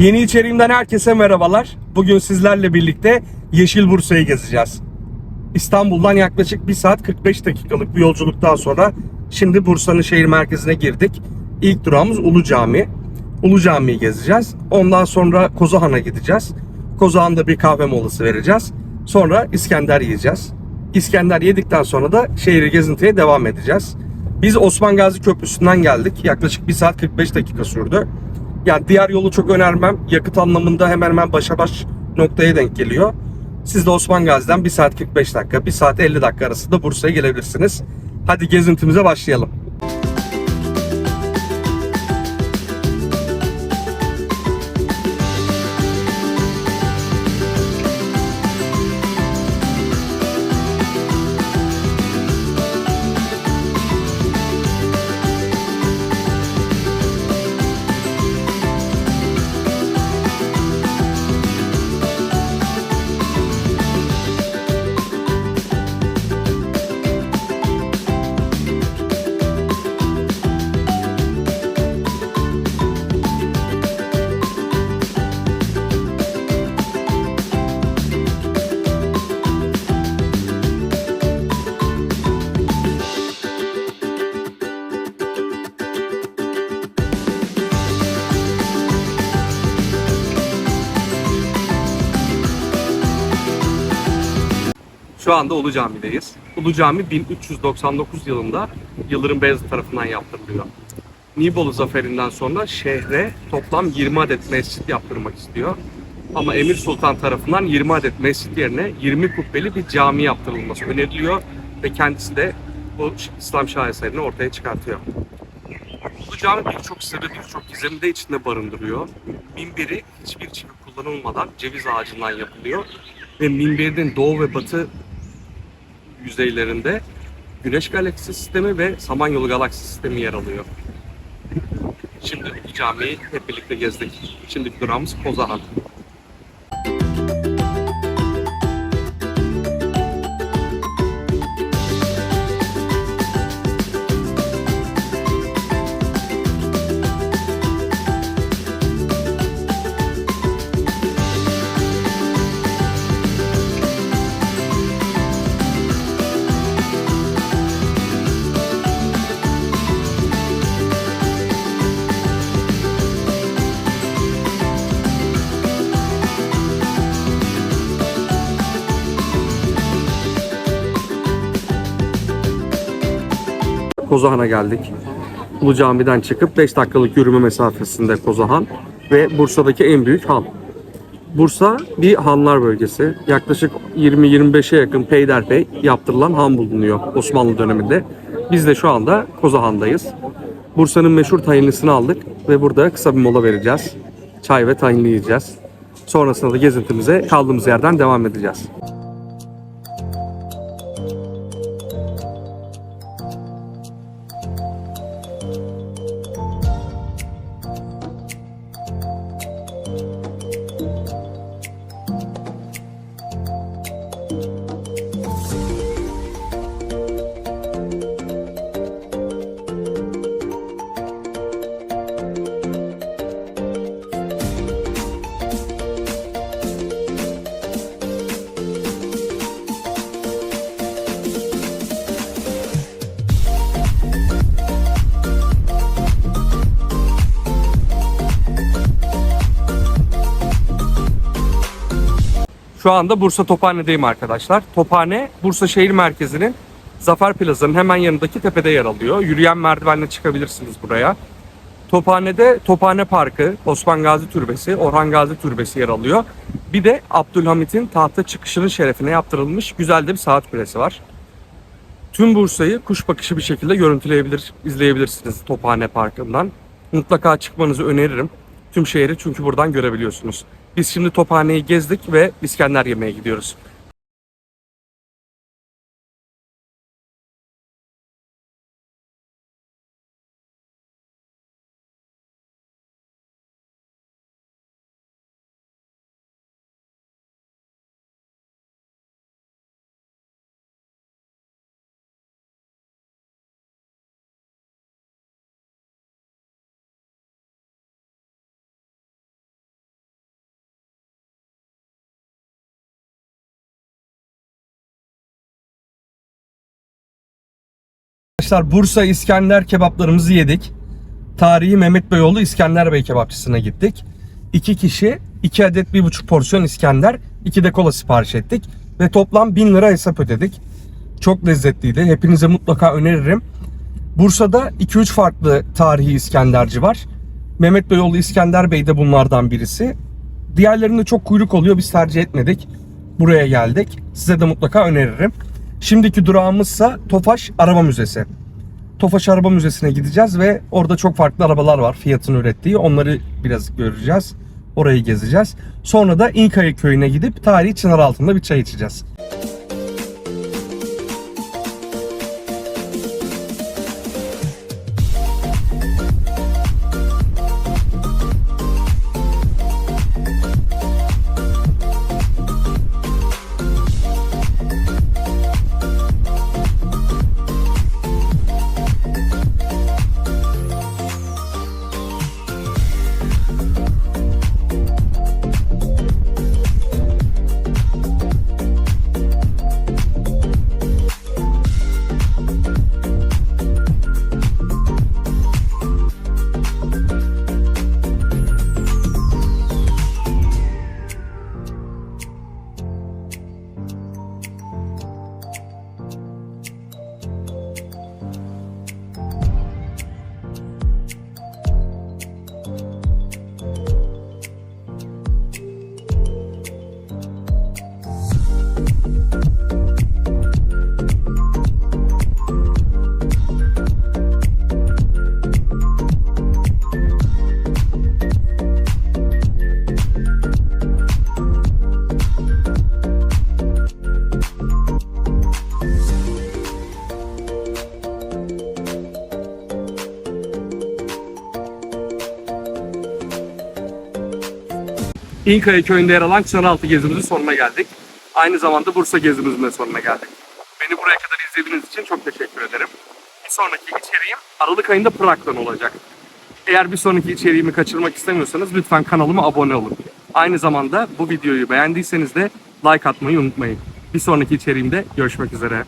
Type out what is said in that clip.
Yeni içeriğimden herkese merhabalar. Bugün sizlerle birlikte Yeşil Bursa'yı gezeceğiz. İstanbul'dan yaklaşık 1 saat 45 dakikalık bir yolculuktan sonra şimdi Bursa'nın şehir merkezine girdik. İlk durağımız Ulu Cami. Ulu Cami'yi gezeceğiz. Ondan sonra Kozahan'a gideceğiz. Kozahan'da bir kahve molası vereceğiz. Sonra İskender yiyeceğiz. İskender yedikten sonra da şehri gezintiye devam edeceğiz. Biz Osman Gazi Köprüsü'nden geldik. Yaklaşık 1 saat 45 dakika sürdü. Yani diğer yolu çok önermem. Yakıt anlamında hemen hemen başa baş noktaya denk geliyor. Siz de Osman Gazi'den 1 saat 45 dakika, 1 saat 50 dakika arasında Bursa'ya gelebilirsiniz. Hadi gezintimize başlayalım. Şu anda Ulu Cami'deyiz. Ulu Cami 1399 yılında Yıldırım Beyazıt tarafından yaptırılıyor. Nibolu zaferinden sonra şehre toplam 20 adet mescit yaptırmak istiyor. Ama Emir Sultan tarafından 20 adet mescit yerine 20 kubbeli bir cami yaptırılması öneriliyor ve kendisi de bu İslam şaheserini ortaya çıkartıyor. Bu cami birçok sırrı, birçok gizemi de içinde barındırıyor. Minberi hiçbir çivi kullanılmadan ceviz ağacından yapılıyor. Ve minberin doğu ve batı yüzeylerinde Güneş galaksi sistemi ve Samanyolu galaksi sistemi yer alıyor. Şimdi camiyi hep birlikte gezdik. Şimdiki durağımız Kozahan. Kozahan'a geldik. Ulu Cami'den çıkıp 5 dakikalık yürüme mesafesinde Kozahan ve Bursa'daki en büyük han. Bursa bir hanlar bölgesi. Yaklaşık 20-25'e yakın peyderpey yaptırılan han bulunuyor Osmanlı döneminde. Biz de şu anda Kozahan'dayız. Bursa'nın meşhur tahinlisini aldık ve burada kısa bir mola vereceğiz. Çay ve tahinli yiyeceğiz. Sonrasında da gezintimize kaldığımız yerden devam edeceğiz. Şu anda Bursa Tophane'deyim arkadaşlar. Tophane, Bursa şehir merkezinin Zafer Plaza'nın hemen yanındaki tepede yer alıyor. Yürüyen merdivenle çıkabilirsiniz buraya. Tophane'de Tophane Parkı, Osman Gazi Türbesi, Orhan Gazi Türbesi yer alıyor. Bir de Abdülhamit'in tahta çıkışının şerefine yaptırılmış güzel de bir saat kulesi var. Tüm Bursa'yı kuş bakışı bir şekilde görüntüleyebilir, izleyebilirsiniz Tophane Parkı'ndan. Mutlaka çıkmanızı öneririm. Tüm şehri çünkü buradan görebiliyorsunuz. Biz şimdi Tophane'yi gezdik ve İskender yemeye gidiyoruz. Arkadaşlar Bursa İskender kebaplarımızı yedik. Tarihi Mehmet Beyoğlu İskender Bey kebapçısına gittik. İki kişi, iki adet bir buçuk porsiyon İskender, iki de kola sipariş ettik. Ve toplam 1000 lira hesap ödedik. Çok lezzetliydi. Hepinize mutlaka öneririm. Bursa'da 2-3 farklı tarihi İskenderci var. Mehmet Beyoğlu İskender Bey de bunlardan birisi. Diğerlerinde çok kuyruk oluyor. Biz tercih etmedik. Buraya geldik. Size de mutlaka öneririm. Şimdiki durağımızsa Tofaş Araba Müzesi. Tofaş Araba Müzesi'ne gideceğiz ve orada çok farklı arabalar var Fiat'ın ürettiği. Onları biraz göreceğiz. Orayı gezeceğiz. Sonra da İnkaya köyüne gidip tarihi çınar altında bir çay içeceğiz. İnkaya köyünde yer alan Çınaraltı gezimizin sonuna geldik. Aynı zamanda Bursa gezimizin de sonuna geldik. Beni buraya kadar izlediğiniz için çok teşekkür ederim. Bir sonraki içeriğim Aralık ayında Prag'dan olacak. Eğer bir sonraki içeriğimi kaçırmak istemiyorsanız lütfen kanalıma abone olun. Aynı zamanda bu videoyu beğendiyseniz de like atmayı unutmayın. Bir sonraki içeriğimde görüşmek üzere.